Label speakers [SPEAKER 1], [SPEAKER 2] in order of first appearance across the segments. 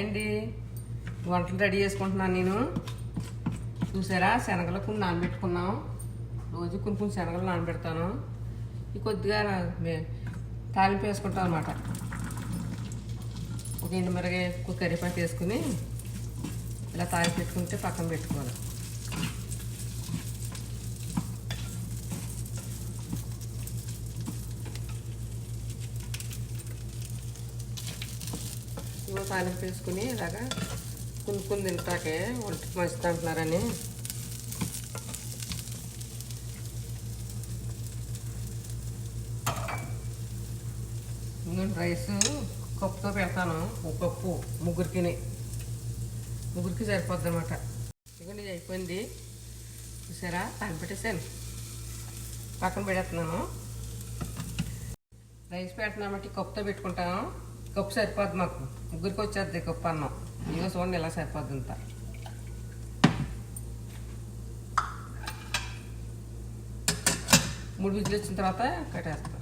[SPEAKER 1] అండి వంటలు రెడీ చేసుకుంటున్నాను నేను. చూసారా? శనగలు కొన్ని నానబెట్టుకున్నాం రోజు కొన్ని కొన్ని శనగలు నానబెడతాను ఈ కొద్దిగా మే- తాలింపు వేసుకుంటాం అనమాట ఒక ఎండుమిరగాయ ఎక్కువ కరివేపాకు వేసుకుని ఇలా తాలింపు పెట్టుకుంటే పక్కన పెట్టుకోవాలి. ఇవో తాలింపు వేసుకుని ఇలాగా కునుకుని తింటాకే ఒంటికి మంచిది అంటున్నారని. ఇంకొంచెం రైస్ కప్పుతో పెడతాను. ఒక కప్పు ముగ్గురికి ముగ్గురికి సరిపోద్ది అనమాట ఇదిగోండి ఇది అయిపోయింది. చూసారా? తాను పెట్టేసాను పక్కన పెడేస్తున్నాను. రైస్ పెడుతున్నామంటే కప్పుతో పెట్టుకుంటాను. కప్పు సరిపోద్ది మాకు. ముగ్గురికి వచ్చేది కప్పు అన్నం. ఇదిగో చూడండి ఇలా సరిపోద్ది అంత. మూడు విజులు వచ్చిన తర్వాత కట్టేస్తాం.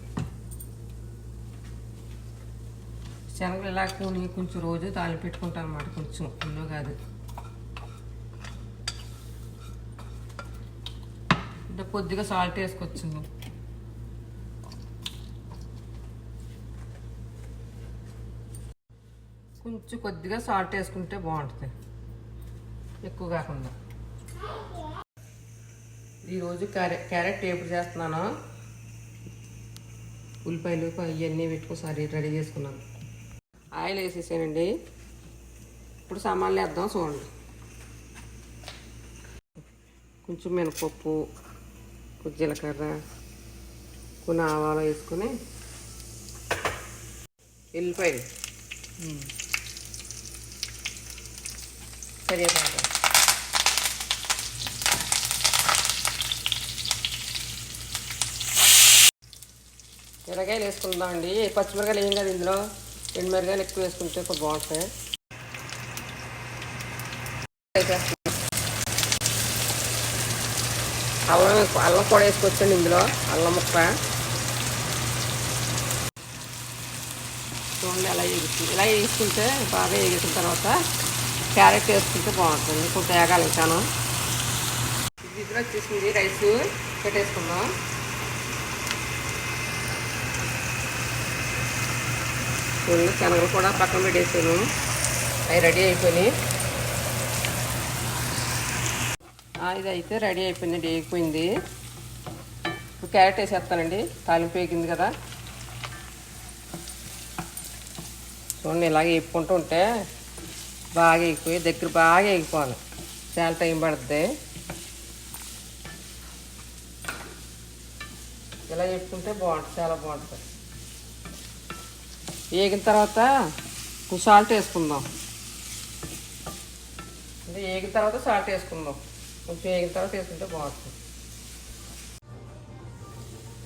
[SPEAKER 1] శనగలు ఇలా కొని కొంచెం రోజు తాళి పెట్టుకుంటాను అనమాట కొంచెం. ఎన్నో కాదు. అంటే కొద్దిగా సాల్ట్ వేసుకొచ్చింది కొంచెం కొద్దిగా సాల్ట్ వేసుకుంటే బాగుంటుంది. ఎక్కువ కాకుండా. ఈరోజు క్యారెట్ క్యారెట్ టేపుడు చేస్తున్నాను. ఉల్లిపాయలు ఇవన్నీ పెట్టుకోసారి రెడీ చేసుకున్నాను. ఆయిల్ వేసేసానండి. ఇప్పుడు సామాన్లు వేద్దాం చూడండి. కొంచెం మినపప్పు కొంచెం జీలకర్ర కొన్ని ఆవాలు వేసుకొని ఎల్లిపాయలు. కరివేపాకు వేసుకుందాం వేసుకుందామండి పచ్చిమిరకాయలు ఏం కాదు ఇందులో. ఎండు మిరకాయలు ఎక్కువ వేసుకుంటే కొంచెం బాగుంటాయి. అల్లం అల్లం కూడా వేసుకొచ్చండి ఇందులో. అల్లం ముక్క. చూడండి అలా వేగుతుంది. ఇలా వేసుకుంటే బాగా వేగిన తర్వాత క్యారెట్ వేసుకుంటే బాగుంటుంది. కొంచెం వేగాలి ఇచ్చాను ఇది వచ్చేసింది రైస్ పెట్టేసుకుందాం. చూడండి శనగలు కూడా పక్కన పెట్టేసాను. అవి రెడీ అయిపోయినాయి. ఇది అయితే రెడీ అయిపోయింది వేగిపోయింది ఇప్పుడు క్యారెట్ వేసేస్తానండి. తాలింపు వేగింది కదా. చూడండి ఇలాగ వేపుకుంటూ ఉంటే బాగా ఎగిపోయి దగ్గర బాగా ఎగిపోవాలి చాలా టైం పడుతుంది ఇలా చెప్పుకుంటే బాగుంటుంది చాలా బాగుంటుంది. వేగిన తర్వాత సాల్ట్ వేసుకుందాం. అంటే వేగిన తర్వాత సాల్ట్ వేసుకుందాం. కొంచెం వేగిన తర్వాత వేసుకుంటే బాగుంటుంది.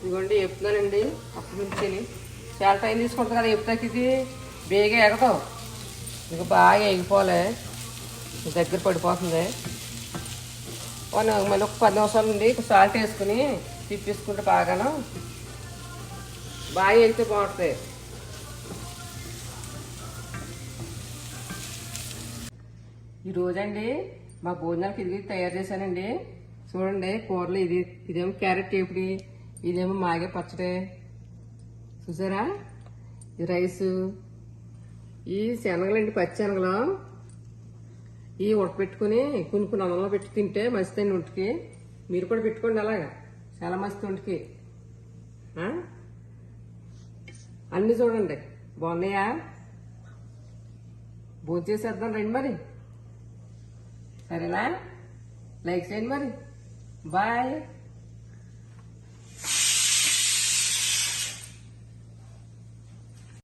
[SPEAKER 1] ఇదిగోండి చెప్తున్నానండి. అప్పటి నుంచి చాలా టైం తీసుకుంటుంది కదా చెప్తాకి ఇది. బేగా ఎగదావు ఇక బాగా ఎగిపోలే దగ్గర పడిపోతుంది. మళ్ళీ ఒక పది నిమిషాలు నుండి సాల్ట్ వేసుకుని తిప్పేసుకుంటే బాగాను. బాగా ఎగితే బాగుంటుంది. ఈరోజండి మా భోజనానికి ఇది తయారు చేశానండి. చూడండి కూరలు ఇది. ఇదేమో క్యారెట్ ఏపిడి ఇదేమో మాగే పచ్చడి. చూసారా? ఈ రైసు. ఈ శనగలండి పచ్చి శనగలు. ఈ ఉడకపెట్టుకుని కొన్ని కొన్ని అన్నంలో పెట్టి తింటే మంచిదండి ఒంటికి. మీరు కూడా పెట్టుకోండి అలాగా. చాలా మంచిది ఒంటికి. అన్నీ చూడండి. బాగున్నాయా? భోజనం రండి మరి. సరేనా? లైక్ చేయండి మరి. బాయ్.